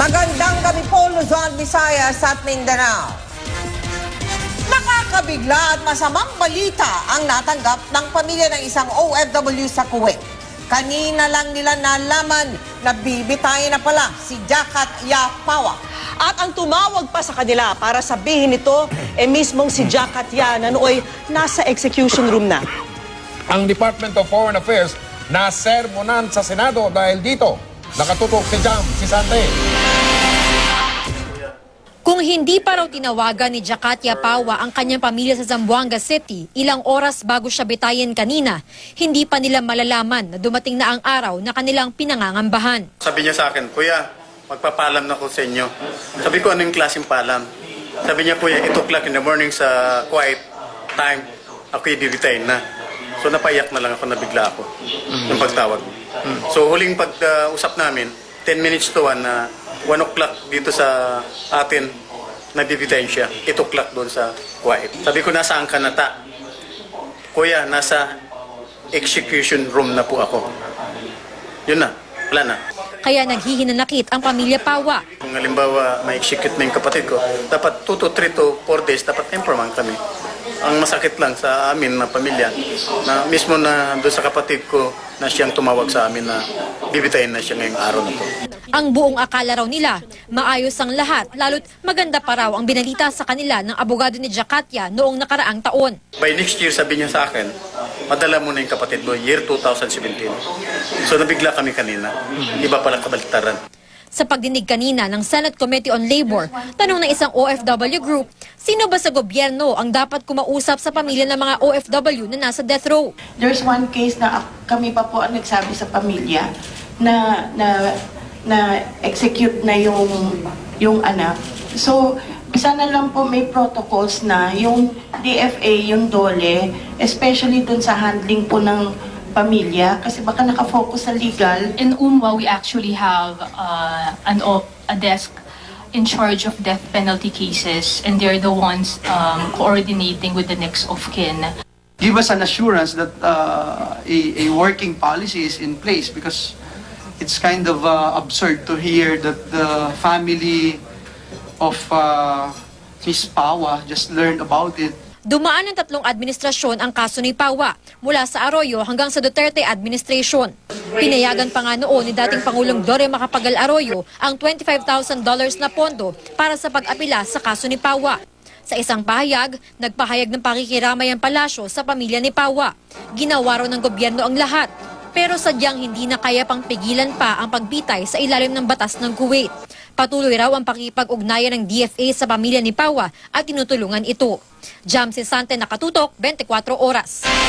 Magandang gabi po, Luzon, Visayas at Mindanao. Nakakabigla at masamang balita ang natanggap ng pamilya ng isang OFW sa Kuwait. Kanina lang nila nalaman na bibitayin na pala si Jakat Yapawa. At ang tumawag pa sa kanila para sabihin ito, eh mismong si Jack Katya na nooy nasa execution room na. ang Department of Foreign Affairs na sermonan sa Senado dahil dito. Nakatutok si Jam, si Sante. Kung hindi pa raw tinawagan ni Jakatia Pawa ang kanyang pamilya sa Zamboanga City ilang oras bago siya bitayin kanina, hindi pa nila malalaman na dumating na ang araw na kanilang pinangangambahan. Sabi niya sa akin, Kuya, magpapalam na ako sa inyo. Sabi ko, ano yung klaseng palam? Sabi niya, Kuya, 8 o'clock in the morning sa quiet time, ako ibibitayin na. So napaiyak na lang ako, nabigla ako ng pagtawag. So huling pag-usap namin, 10 minutes to 1 na 1 o'clock dito sa atin, nabibitayin siya. 8 o'clock doon sa quiet. Sabi ko, nasaan ka na ta? Kuya, nasa execution room na po ako. Yun na, wala na. Kaya naghihinanakit ang pamilya Pawa. Kung halimbawa may execute na yung kapatid ko, dapat 2 to 3 to 4 days, dapat informan kami. Ang masakit lang sa amin na pamilya, na mismo na doon sa kapatid ko na siyang tumawag sa amin na bibitayin na siya ngayong araw na to. Ang buong akala raw nila, maayos ang lahat, lalo't maganda pa raw ang binalita sa kanila ng abogado ni Jakatia noong nakaraang taon. By next year, sabi niya sa akin, madala mo na yung kapatid mo, year 2017. So nabigla kami kanina. Iba pala kabaliktaran. Sa pagdinig kanina ng Senate Committee on Labor, tanong ng isang OFW group, sino ba sa gobyerno ang dapat kumausap sa pamilya ng mga OFW na nasa death row? There's one case na kami pa po ang nagsabi sa pamilya na na na execute na yung yung anak. So sana lang po may protocols na yung DFA, yung DOLE, especially dun sa handling po ng pamilya kasi baka nakafocus sa legal in UMWA, we actually have uh, an op- a desk in charge of death penalty cases, and they're the ones um, coordinating with the next of kin. give us an assurance that uh, a, a working policy is in place because it's kind of uh, absurd to hear that the family of uh, Miss Pawa just learned about it Dumaan ng tatlong administrasyon ang kaso ni Pawa mula sa Arroyo hanggang sa Duterte administration. Pinayagan pa nga noon ni dating Pangulong Dore Macapagal Arroyo ang $25,000 na pondo para sa pag-apila sa kaso ni Pawa. Sa isang pahayag, nagpahayag ng pakikiramay ang palasyo sa pamilya ni Pawa. Ginawa ng gobyerno ang lahat, pero sadyang hindi na kaya pang pigilan pa ang pagbitay sa ilalim ng batas ng Kuwait. Patuloy raw ang pakipag-ugnayan ng DFA sa pamilya ni Pawa at tinutulungan ito. Jam Sante nakatutok 24 oras.